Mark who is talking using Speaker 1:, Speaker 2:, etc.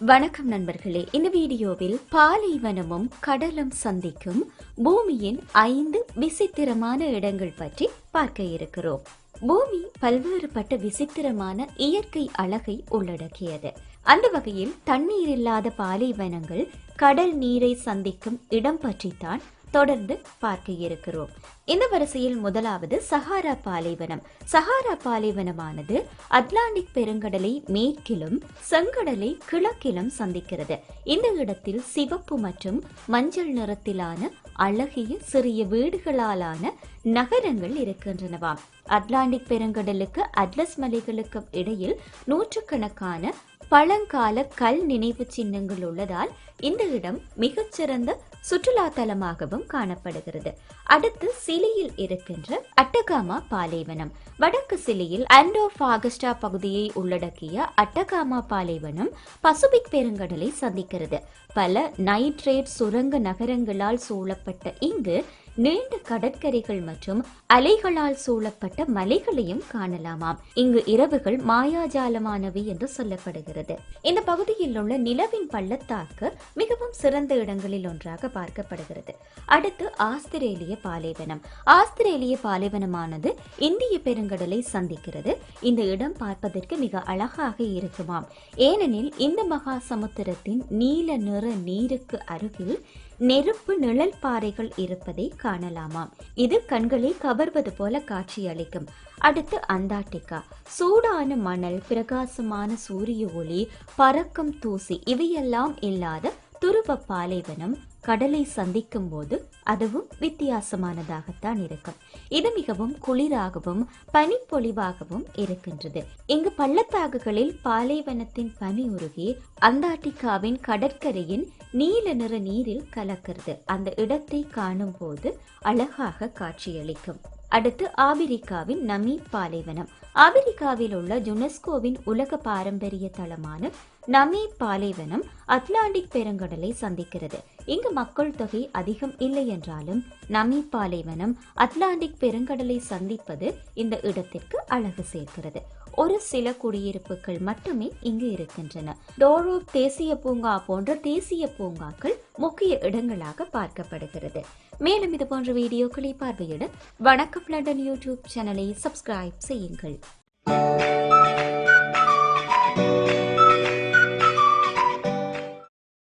Speaker 1: வணக்கம் நண்பர்களே. இந்த வீடியோவில் பாலைவனமும் கடலும் சந்திக்கும் பூமியின் ஐந்து விசித்திரமான இடங்கள் பற்றி பார்க்க இருக்கிறோம். பூமி பல்வேறுபட்ட விசித்திரமான இயற்கை அழகை உள்ளடக்கியது. அந்த வகையில் தண்ணீர் இல்லாத பாலைவனங்கள் கடல் நீரை சந்திக்கும் இடம் பற்றித்தான் தொடர்ந்து பார்க்க இருக்கிறோம். இந்த வரிசையில் முதலாவது சஹாரா பாலைவனம். சஹாரா பாலைவனமானது அட்லாண்டிக் பெருங்கடலை மேற்கிலும் செங்கடலை கிழக்கிலும் சந்திக்கிறது. இந்த இடத்தில் சிவப்பு மற்றும் மஞ்சள் நிறத்திலான அழகிய சிறிய வீடுகளாலான நகரங்கள் இருக்கின்றனவாம் அட்லாண்டிக் பெருங்கடலுக்கு அட்லஸ் மலைகளுக்கும் இடையில் நூற்றுக்கணக்கான பழங்கால கல் நினைவு சின்னங்கள் உள்ளதால் இந்த இடம் மிகச்சிறந்த சுற்றுலா தலமாகவும் காணப்படுகிறது. அடுத்து சிலியில் இருக்கின்ற அட்டகாமா பாலைவனம். வடக்கு சிலியில் அண்டோ ஆகஸ்டா பகுதியை உள்ளடக்கிய அட்டகாமா பாலைவனம் பசுபிக் பெருங்கடலை சந்திக்கிறது. பல நைட்ரேட் சுரங்க நகரங்களால் சூழப்பட்ட இங்கு நீண்ட கடற்கரைகள் மற்றும் அலைகளால் சூழப்பட்ட மலைகளையும் காணலாமாம். இங்கு இரவுகள் மாயாஜாலமானவை என்று சொல்லப்படுகிறது. இந்த பகுதியில் உள்ள நிலவின் பள்ளத்தாக்கு மிகவும் சிறந்த இடங்களில் ஒன்றாக பார்க்கப்படுகிறது. அடுத்து ஆஸ்திரேலிய பாலைவனம். ஆஸ்திரேலிய பாலைவனமானது இந்திய பெருங்கடலை சந்திக்கிறது. இந்த இடம் பார்ப்பதற்கு மிக அழகாக இருக்குமாம். ஏனெனில் இந்த மகா சமுத்திரத்தின் நீல நிற நீருக்கு அருகில் நெருப்பு நிழல் பாறைகள் இருப்பதை காணலாமாம் இது கண்களை கவர்வது போல காட்சியளிக்கும். அடுத்து அண்டார்டிகா. சூடான மணல் பிரகாசமான சூரிய ஒளி பறக்கும் தூசி இவையெல்லாம் இல்லாத துருவ பாலைவனம் கடலை சந்திக்கும் போது அதுவும் வித்தியாசமானதாகத்தான் இருக்கும். இது மிகவும் குளிராகவும் பனிப்பொழிவாகவும் இருக்கின்றது. இங்கு பள்ளத்தாக்குகளில் பாலைவனத்தின் பனி உருகி அந்தார்டிகாவின் கடற்கரையின் நீல நிற நீரில் கலக்கிறது. அந்த இடத்தை காணும் போது அழகாக காட்சியளிக்கும். அடுத்து ஆபிரிக்காவின் நமி பாலைவனம். ஆபிரிக்காவில் உள்ள யுனெஸ்கோவின் உலக பாரம்பரிய தளமான நமி பாலைவனம் அட்லாண்டிக் பெருங்கடலை சந்திக்கிறது. இங்கு மக்கள் தொகை அதிகம் இல்லை என்றாலும் நமி பாலைவனம் அட்லாண்டிக் பெருங்கடலை சந்திப்பது இந்த இடத்திற்கு அழகு சேர்க்கிறது. ஒரு சில குடியிருப்புகள் மட்டுமே இங்கு இருக்கின்றன. டோரோ தேசிய பூங்கா போன்ற தேசிய பூங்காக்கள் முக்கிய இடங்களாக பார்க்கப்படுகிறது. மேலும் இது போன்ற வீடியோக்களை பார்வையிட வணக்கம் லண்டன் யூடியூப் சேனலை சப்ஸ்கிரைப் செய்யுங்கள்.